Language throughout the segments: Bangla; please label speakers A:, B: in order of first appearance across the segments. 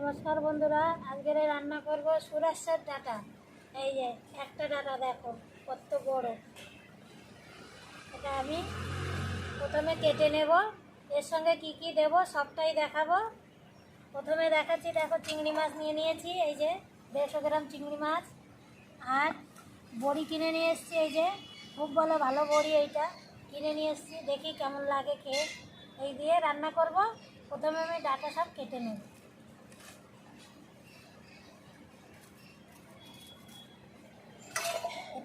A: নমস্কার বন্ধুরা, আজকের রান্না করব সুরাশ্বর ডাটা। এই যে, একটা ডাটা দেখো, কত বড়। এটা আমি প্রথমে কেটে নেব। এর সঙ্গে কি কি দেব সবটাই দেখাবো। প্রথমে দেখাচ্ছি, দেখো চিংড়ি মাছ নিয়ে নিয়েছি, এই যে দেড়শো গ্রাম চিংড়ি মাছ। আর বড়ি কিনে নিয়ে এসেছি, এই যে, খুব বলে ভালো বড়ি এইটা। কিনে নিয়ে এসেছি, দেখি কেমন লাগে খেয়ে। এই দিয়ে রান্না করব। প্রথমে আমি ডাটা সব কেটে নেব।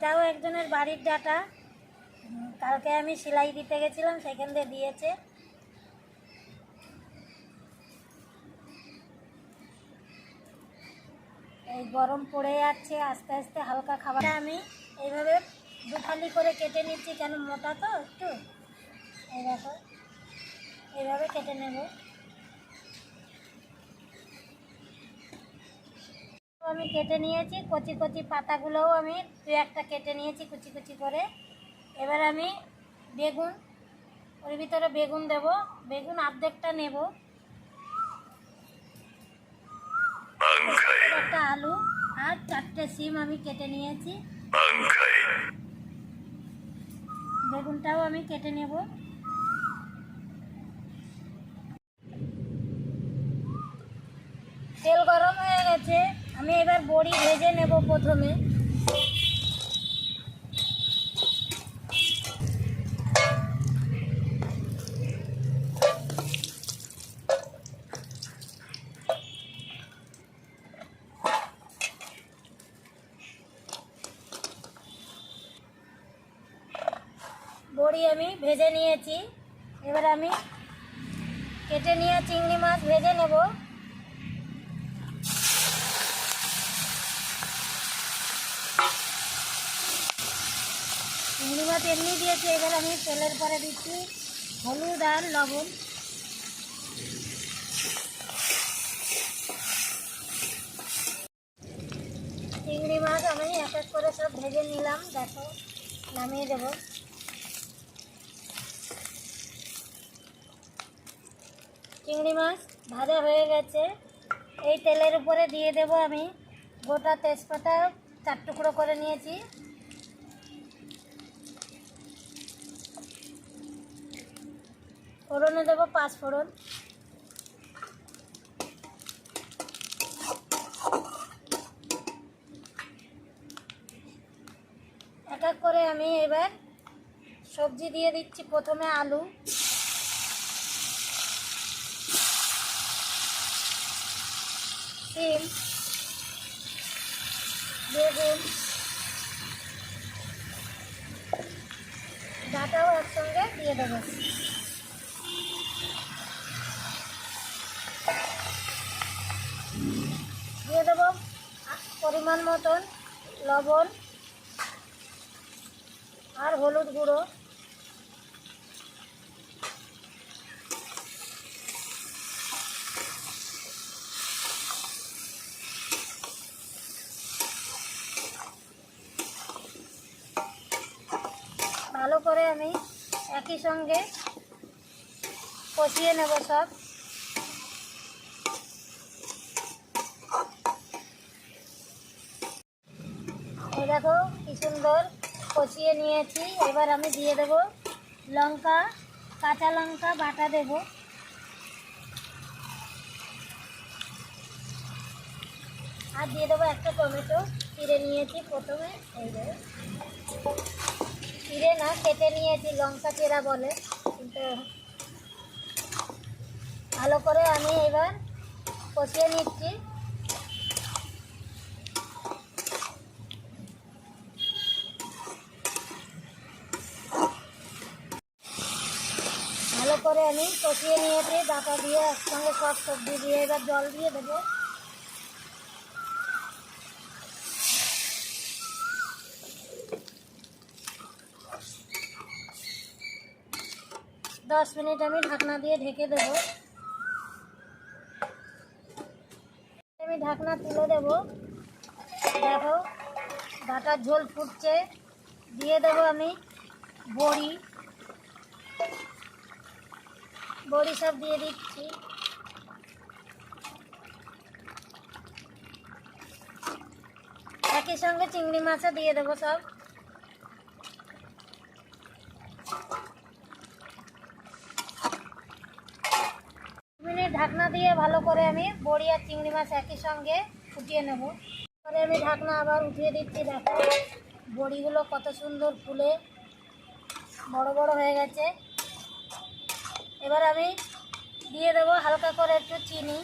A: এটাও একজনের বাড়ির ডাটা। কালকে আমি সেলাই দিতে গেছিলাম, সেখান দিয়ে দিয়েছে। এই গরম পড়ে যাচ্ছে, আস্তে আস্তে হালকা খাবার। আমি এইভাবে দুখালি করে কেটে নিচ্ছি কেন মোটা তো একটু। এই দেখো, এইভাবে কেটে নেব। আমি কেটে নিয়েছি কচি কচি পাতাগুলোও আমি দু একটা কেটে নিয়েছি কুচি কুচি করে। এবার আমি বেগুন ওর ভিতরে বেগুন দেব বেগুন অর্ধেকটা নেব। একটা আলু আর চারটে সিম আমি কেটে নিয়েছি। বেগুনটাও আমি কেটে নেব। তেল গরম হয়ে গেছে। আমি এবার বড়ি ভেজে নেব প্রথমে। বড়ি আমি ভেজে নিয়েছি। এবার আমি কেটে নিয়ে চিংড়ি মাছ ভেজে নেব। চিংড়ি মাছ এমনি দিয়েছি, এবার আমি তেলের পরে দিচ্ছি হলুদ আর লবণ। চিংড়ি মাছ আমি এক এক করে সব ভেজে নিলাম, দেখো, নামিয়ে দেবো। চিংড়ি মাছ ভাজা হয়ে গেছে। এই তেলের উপরে দিয়ে দেব আমি গোটা তেজপাতা, চার টুকরো করে নিয়েছি। ফোড়নে দেবো পাঁচ ফোড়ন। এক করে আমি এবার সবজি দিয়ে দিচ্ছি প্রথমে আলু। সিম, বেগুন, ডাটাও একসঙ্গে দিয়ে দেবো দিয়ে দেবো পরিমাণ মতন লবণ আর হলুদ গুঁড়ো। ভালো করে আমি একই সঙ্গে কষিয়ে নেব সব। দেখো, কি সুন্দর কষিয়ে নিয়েছি। এবার আমি দিয়ে দেব লঙ্কা, কাঁচা লঙ্কা বাটা দেব। আর দিয়ে দেবো একটা টমেটো। চিড়ে নিয়েছি প্রথমে, এই যে। চিড়ে না, কেটে নিয়েছি, লঙ্কা চেরা বলে। কিন্তু ভালো করে আমি এবার কষিয়ে নিচ্ছি। করে আমি কষিয়ে নিয়েছি ডাটা দিয়ে একসঙ্গে সব সবজি দিয়ে এবার জল দিয়ে দেবো। দশ মিনিট আমি ঢাকনা দিয়ে ঢেকে দেব। আমি ঢাকনা তুলে দেব। দেখো ডাটার ঝোল ফুটছে। দিয়ে দেব আমি বড়ি। বড়ি সব দিয়ে দিচ্ছি। একই সঙ্গে চিংড়ি মাছও দিয়ে দেবো সব। মিনিট ঢাকনা দিয়ে ভালো করে আমি বড়ি আর চিংড়ি মাছ একই সঙ্গে ফুটিয়ে নেব। পরে আমি ঢাকনা আবার উঠিয়ে দিচ্ছি, দেখো। বড়িগুলো কত সুন্দর ফুলে বড় বড় হয়ে গেছে। এবার আমি দিয়ে দেবো হালকা করে একটু চিনি।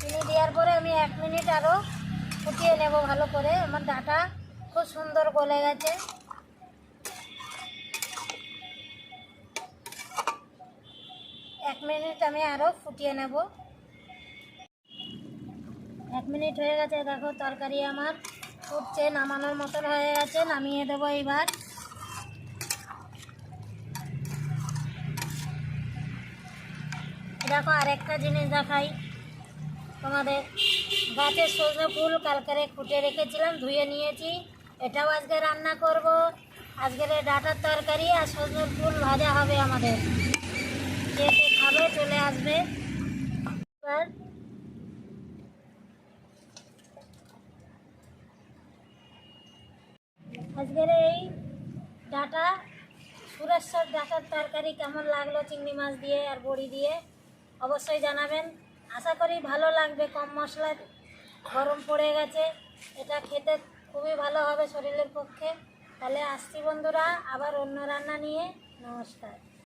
A: চিনি দেওয়ার পরে আমি এক মিনিট আরও ফুটিয়ে নেব ভালো করে। আমার ডাটা খুব সুন্দর গলে গেছে। এক মিনিট আমি আরও ফুটিয়ে নেব। এক মিনিট হয়ে গেছে, দেখো তরকারি আমার ফুটছে নামানোর মতন হয়ে গেছে, নামিয়ে দেবো এইবার। দেখো আরেকটা জিনিস দেখাই। তোমাদের গাছের সজনে ফুল কালকারে ফুটে রেখেছিলাম, ধুয়ে নিয়েছি। এটাও আজকে রান্না করব। আজকের ডাটার তরকারি আর সজনের ফুল ভাজা হবে আমাদের। যে খাবে চলে আসবে। এবার আজকের এই ডাটা, সুরেশ্বর ডাটার তরকারি কেমন লাগল চিংড়ি মাছ দিয়ে আর বড়ি দিয়ে? অবশ্যই জানাবেন। আশা করি ভালো লাগবে, কম মশলা, গরম পড়ে গেছে। এটা খেতে খুবই ভালো হবে শরীরের পক্ষে। তাহলে আসছি বন্ধুরা, আবার অন্য রান্না নিয়ে। নমস্কার।